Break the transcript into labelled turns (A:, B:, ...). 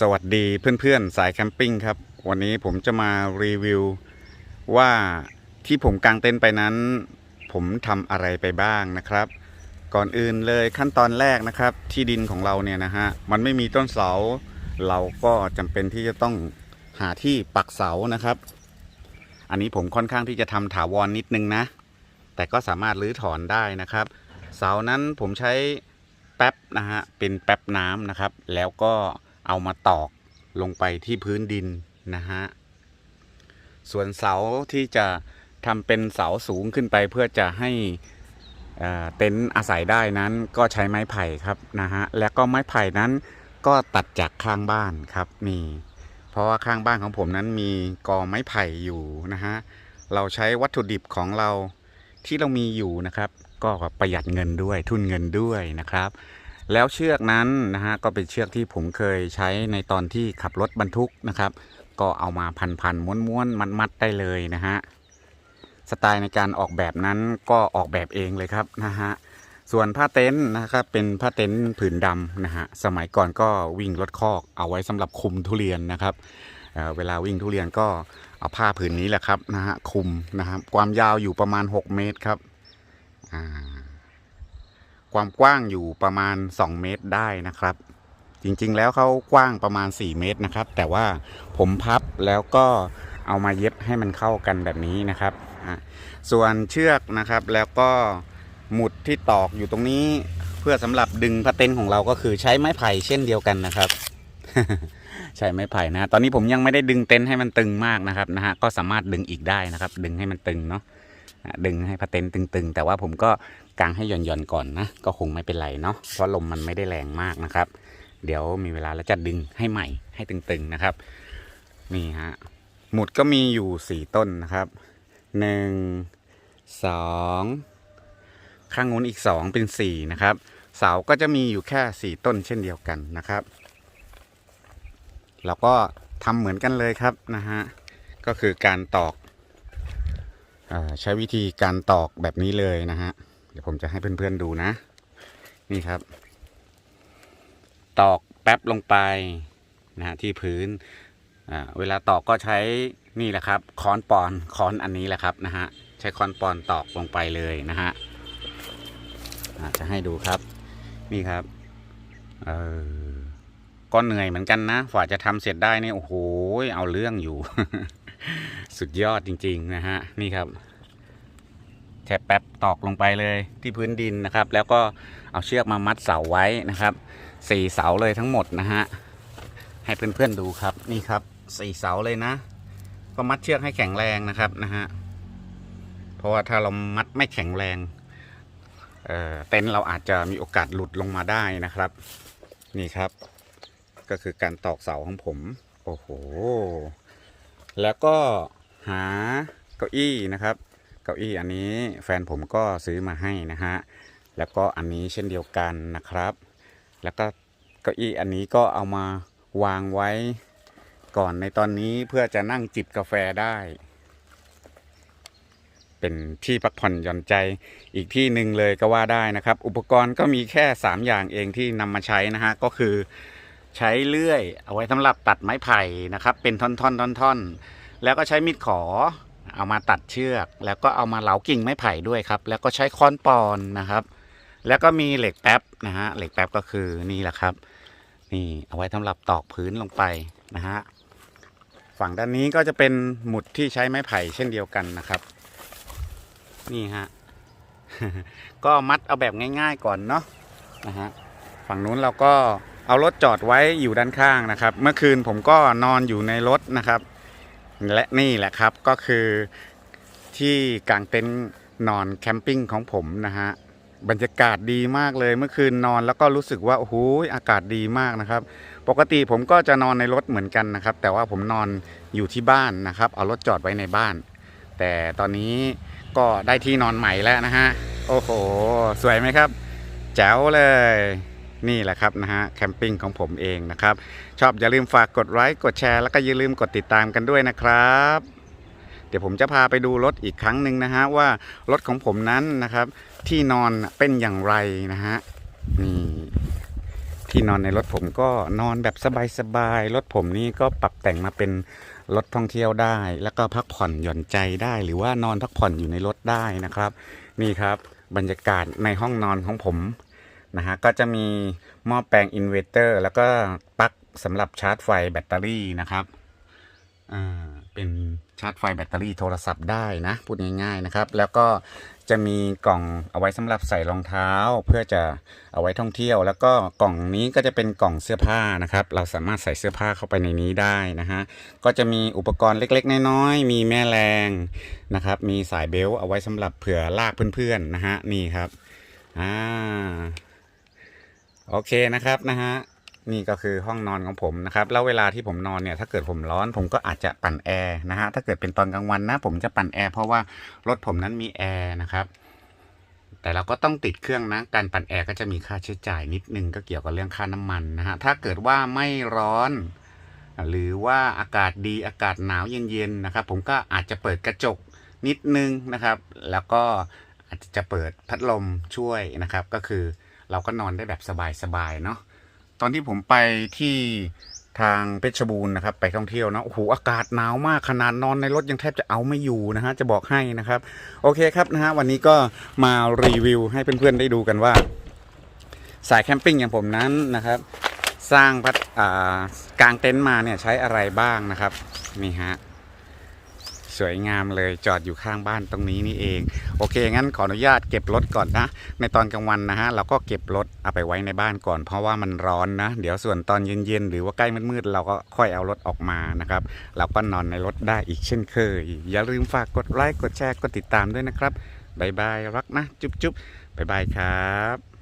A: สวัสดีเพื่อนๆสายแคมปิ้งครับ วันนี้ผมจะมารีวิวว่าที่ผมกางเต็นท์ไปนั้น ผมทำอะไรไปบ้างนะครับ ก่อนอื่นเลยขั้นตอนแรกนะครับ ที่ดินของเราเนี่ยนะฮะมันไม่มีต้นเสา เราก็จำเป็นที่จะต้องหาที่ปักเสานะครับ อันนี้ผมค่อนข้างที่จะทำถาวรนนิดนึงนะ แต่ก็สามารถรื้อถอนได้นะครับ เสานั้นผมใช้แป๊บนะฮะเป็นแป๊บน้ำนะครับ แล้วก็ เอามาตอกลงไปที่พื้นดินนะฮะ ส่วนเสาที่จะทำเป็นเสาสูงขึ้นไปเพื่อจะให้เต็นท์อาศัยได้นั้นก็ใช้ไม้ไผ่ครับนะฮะ แล้วก็ไม้ไผ่นั้นก็ตัดจากข้างบ้านครับนี่ เพราะว่าข้างบ้านของผมนั้นมีกอไม้ไผ่อยู่นะฮะ เราใช้วัตถุดิบของเราที่เรามีอยู่นะครับ ก็ประหยัดเงินด้วยทุนเงินด้วยนะครับ แล้วเชือกนั้นนะฮะก็เป็นเชือกที่ผมเคยใช้ในตอนที่ขับรถบรรทุกนะครับ ก็เอามาพันพันม้วนม้วนมัดมัดๆได้เลยนะฮะสไตล์ในการออกแบบนั้นก็ออกแบบเองเลยครับนะฮะส่วนผ้าเต็นท์นะครับเป็นผ้าเต็นท์ผืนดำนะฮะสมัยก่อนก็วิ่งรถคอกเอาไว้สำหรับคุมทุเรียนนะครับเเวลาวิ่งทุเรียนก็เอาผ้าผืนนี้แหละครับนะฮะคลุมนะครับความยาวอยู่ประมาณ 6 เมตรครับอ่า ความกว้างอยู่ประมาณ 2 เมตรได้นะครับ จริงๆแล้วเขากว้างประมาณ 4 เมตรนะครับ แต่ว่าผมพับแล้วก็เอามาเย็บให้มันเข้ากันแบบนี้นะครับ ส่วนเชือกนะครับแล้วก็หมุดที่ตอกอยู่ตรงนี้เพื่อสำหรับดึงพระเต็นท์ของเราก็คือใช้ไม้ไผ่เช่นเดียวกันนะครับ ใช้ไม้ไผ่นะ ตอนนี้ผมยังไม่ได้ดึงเต็นท์ให้มันตึงมากนะครับนะฮะก็สามารถดึงอีกได้นะครับ ดึงให้มันตึงเนาะ ดึงให้พระเต็นตึงๆ แต่ว่าผมก็กางให้หย่อนๆก่อนนะ ก็คงไม่เป็นไรเนาะเพราะลมมันไม่ได้แรงมากนะครับ เดี๋ยวมีเวลาแล้วจะดึงให้ใหม่ให้ตึงๆนะครับ นี่ฮะหมุดก็มีอยู่สี่ต้นนะครับหนึ่งสองข้างนู้นอีกสองเป็นสี่นะครับ เสาก็จะมีอยู่แค่สี่ต้นเช่นเดียวกันนะครับแล้วก็ทำเหมือนกันเลยครับนะฮะก็คือการตอก ใช้วิธีการตอกแบบนี้เลยนะฮะ เดี๋ยวผมจะให้เพื่อนๆดูนะ นี่ครับ ตอกแป๊บลงไปนะฮะที่พื้นเวลาตอกก็ใช้นี่แหละครับค้อนปอนค้อนอันนี้แหละครับนะฮะใช้ค้อนปอนตอกลงไปเลยนะฮะจะให้ดูครับนี่ครับเออก็เหนื่อยเหมือนกันนะฝ่าจะทำเสร็จได้นี่โอ้โหเอาเรื่องอยู่ สุดยอดจริง ๆ นะฮะ นี่ครับแค่แป๊บตอกลงไปเลยที่พื้นดินนะครับ แล้วก็เอาเชือกมามัดเสาไว้นะครับสี่เสาเลยทั้งหมดนะฮะ ให้เพื่อนๆดูครับนี่ครับสี่เสาเลยนะ ก็มัดเชือกให้แข็งแรงนะครับนะฮะเพราะว่าถ้าเรามัดไม่แข็งแรงเเต็นท์เราอาจจะมีโอกาสหลุดลงมาได้นะครับ นี่ครับ ก็คือการตอกเสาของผม โอ้โห แล้วก็หาเก้าอี้นะครับ เก้าอี้อันนี้แฟนผมก็ซื้อมาให้นะฮะ แล้วก็อันนี้เช่นเดียวกันนะครับ แล้วก็เก้าอี้อันนี้ก็เอามาวางไว้ก่อนในตอนนี้เพื่อจะนั่งจิบกาแฟได้ เป็นที่พักผ่อนหย่อนใจอีกที่หนึ่งเลยก็ว่าได้นะครับ อุปกรณ์ก็มีแค่ 3 อย่างเองที่นำมาใช้นะฮะ ก็คือ ใช้เลื่อย เอาไว้สำหรับตัดไม้ไผ่นะครับ เป็นท่อนๆท่อนๆแล้วก็ใช้มีดขอ เอามาตัดเชือก แล้วก็เอามาเหลากิ่งไม้ไผ่ด้วยครับ แล้วก็ใช้ค้อนปอนนะครับ แล้วก็มีเหล็กแป๊บนะฮะเหล็กแป๊บก็คือนี่แหละครับ นี่เอาไว้สำหรับตอกพื้นลงไปนะฮะฝั่งด้านนี้ก็จะเป็นหมุดที่ใช้ไม้ไผ่เช่นเดียวกันนะครับ นี่ฮะก็มัดเอาแบบง่าย ๆ ก่อนเนาะนะฮะฝั่งนู้นเราก็ เอารถจอดไว้อยู่ด้านข้างนะครับ เมื่อคืนผมก็นอนอยู่ในรถนะครับ และนี่แหละครับก็คือที่กางเต็นท์นอนแคมปิ้งของผมนะฮะบรรยากาศดีมากเลยเมื่อคืนนอนแล้วก็รู้สึกว่าโอ้โหอากาศดีมากนะครับ ปกติผมก็จะนอนในรถเหมือนกันนะครับ แต่ว่าผมนอนอยู่ที่บ้านนะครับ เอารถจอดไว้ในบ้าน แต่ตอนนี้ก็ได้ที่นอนใหม่แล้วนะฮะโอ้โห สวยไหมครับ แจ๋วเลย นี่แหละครับนะฮะแคมปิ้งของผมเองนะครับ ชอบอย่าลืมฝากกดไลค์กดแชร์แล้วก็อย่าลืมกดติดตามกันด้วยนะครับ เดี๋ยวผมจะพาไปดูรถอีกครั้งหนึ่งนะฮะว่ารถของผมนั้นนะครับ ที่นอนเป็นอย่างไรนะฮะนี่ที่นอนในรถผมก็นอนแบบสบายๆรถผมนี่ก็ปรับแต่งมาเป็นรถท่องเที่ยวได้ แล้วก็พักผ่อนหย่อนใจได้ หรือว่านอนพักผ่อนอยู่ในรถได้นะครับ นี่ครับ บรรยากาศในห้องนอนของผม นะฮะก็จะมีหม้อแปลงอินเวอร์เตอร์แล้วก็ปลั๊กสำหรับชาร์จไฟแบตเตอรี่นะครับอ่าเป็นชาร์จไฟแบตเตอรี่โทรศัพท์ได้นะ พูดง่ายๆนะครับ แล้วก็จะมีกล่องเอาไว้สำหรับใส่รองเท้าเพื่อจะเอาไว้ท่องเที่ยว แล้วก็กล่องนี้ก็จะเป็นกล่องเสื้อผ้านะครับ เราสามารถใส่เสื้อผ้าเข้าไปในนี้ได้นะฮะก็จะมีอุปกรณ์เล็กๆน้อยๆมีแม่แรงนะครับ มีสายเบล์เอาไว้สำหรับเผื่อลากเพื่อนๆนะฮะนี่ครับอ่า โอเคนะครับนะฮะนี่ก็คือห้องนอนของผมนะครับแล้วเวลาที่ผมนอนเนี่ยถ้าเกิดผมร้อนผมก็อาจจะปั่นแอร์นะฮะถ้าเกิดเป็นตอนกลางวันนะ ผมจะปั่นแอร์เพราะว่ารถผมนั้นมีแอร์นะครับแต่เราก็ต้องติดเครื่องนะการปั่นแอร์ก็จะมีค่าใช้จ่ายนิดนึงก็เกี่ยวกับเรื่องค่าน้ำมันนะฮะถ้าเกิดว่าไม่ร้อน หรือว่าอากาศดีอากาศหนาวเย็นๆนะครับ ผมก็อาจจะเปิดกระจกนิดนึงนะครับ แล้วก็อาจจะเปิดพัดลมช่วยนะครับก็คือ เราก็นอนได้แบบสบายๆเนาะตอนที่ผมไปที่ทางเพชรบูรณ์นะครับ ไปท่องเที่ยวเนาะโอ้โหอากาศหนาวมากขนาดนอนในรถยังแทบจะเอาไม่อยู่นะฮะจะบอกให้นะครับ โอเคครับนะฮะวันนี้ก็มารีวิวให้เพื่อนๆได้ดูกันว่า สายแคมปิ้งอย่างผมนั้นนะครับ สร้างพัดกางเต็นท์มาเนี่ยใช้อะไรบ้างนะครับนี่ฮะ สวยงามเลยจอดอยู่ข้างบ้านตรงนี้นี่เอง โอเค งั้นขออนุญาตเก็บรถก่อนนะ ในตอนกลางวันนะฮะเราก็เก็บรถเอาไปไว้ในบ้านก่อน เพราะว่ามันร้อนนะ เดี๋ยวส่วนตอนเย็นๆหรือว่าใกล้มืดๆเราก็ค่อยเอารถออกมานะครับ เราก็นอนในรถได้อีกเช่นเคย อย่าลืมฝากกดไลค์กดแชร์กดติดตามด้วยนะครับบายบายรักนะ จุ๊บๆบ๊ายบายครับ